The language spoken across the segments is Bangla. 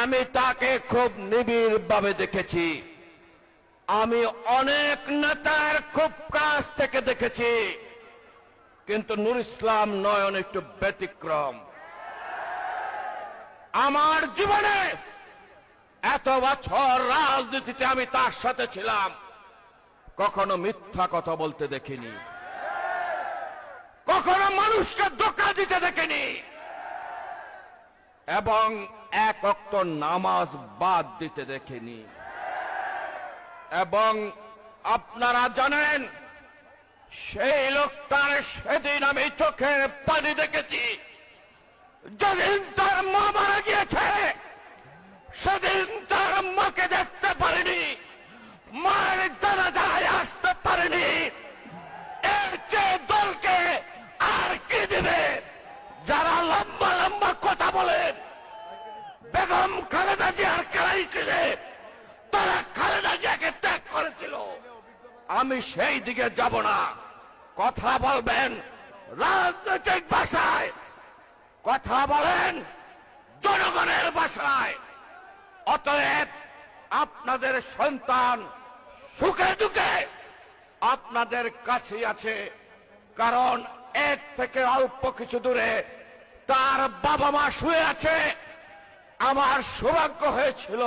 আমি তাকে খুব নিবিড় ভাবে দেখেছি। আমি অনেক নেতার খুব কাছ থেকে দেখেছি। কিন্তু নুর ইসলাম নয়ন একটু ব্যতিক্রম। আমার জীবনে এত বছর রাজনীতিতে আমি তার সাথে ছিলাম। কখনো মিথ্যা কথা বলতে দেখিনি। কখনো মানুষকে ধোকা দিতে দেখিনি এবং এক অক্ত নামাজ বাদ দিতে দেখেনি। এবং আপনারা জানেন, সেই লোকটার সেদিন আমি চোখের পানি দেখেছি। যেদিন তার মা মারা গিয়েছে, সেদিন কথা বলেন। বেগম খালেদা জিয়ার কেরাইছিলে তারা খালেদা জিয়াকে ত্যাগ করেছিল। আমি সেই দিকে যাব না। কথা বলবেন রাজনৈতিক ভাষায়। কথা বলেন জনগণের ভাষায়। অতএব আপনাদের সন্তান সুখে দুঃখে আপনাদের কাছে আছে। কারণ এর থেকে অল্প কিছু দূরে তার বাবা মা শুয়ে আছে। আমার সৌভাগ্য হয়েছিল,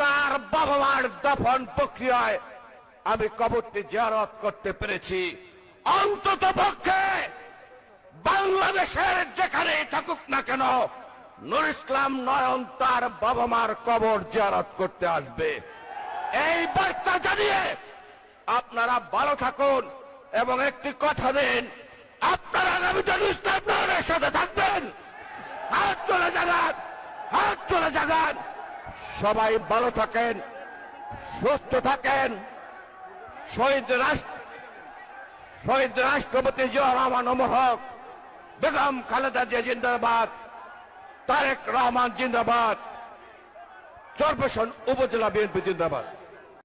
তার বাবা মার দাফন প্রক্রিয়ায় আমি কবরটি জিয়ারত করতে পেরেছি। অন্তত পক্ষে বাংলাদেশের যেখানে থাকুক না কেন, নুর ইসলাম নয়ন তার বাবা মার কবর জিয়ারত করতে আসবে। এই বার্তা জানিয়ে আপনারা ভালো থাকুন এবং একটি কথা দিন আগামীতে নুর ইসলাম নয়নের সাথে থাকবেন। হাত চলে যাগান হাত চলে যাগান সবাই ভালো থাকেন, সুস্থ থাকেন। শহীদ রাষ্ট্র, শহীদ রাষ্ট্রপতি জিয়া রহমান অমর হক, বেগম খালেদা জিয়া জিন্দাবাদ, তারেক রহমান জিন্দাবাদ, চরপেশন উপজেলা বিএনপি জিন্দাবাদ।